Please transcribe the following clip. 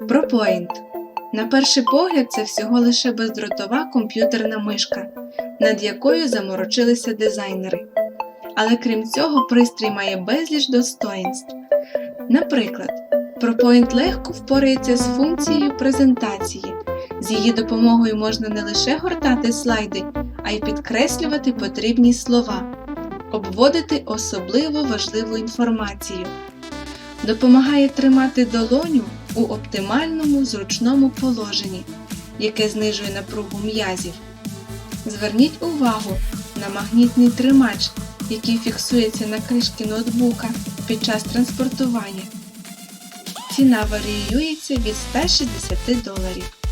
ProPoint. На перший погляд, це всього лише бездротова комп'ютерна мишка, над якою заморочилися дизайнери. Але крім цього, пристрій має безліч достоїнств. Наприклад, ProPoint легко впорається з функцією презентації. З її допомогою можна не лише гортати слайди, а й підкреслювати потрібні слова, обводити особливо важливу інформацію. Допомагає тримати долоню у оптимальному зручному положенні, яке знижує напругу м'язів. Зверніть увагу на магнітний тримач, який фіксується на кришки ноутбука під час транспортування. Ціна варіюється від 160 доларів.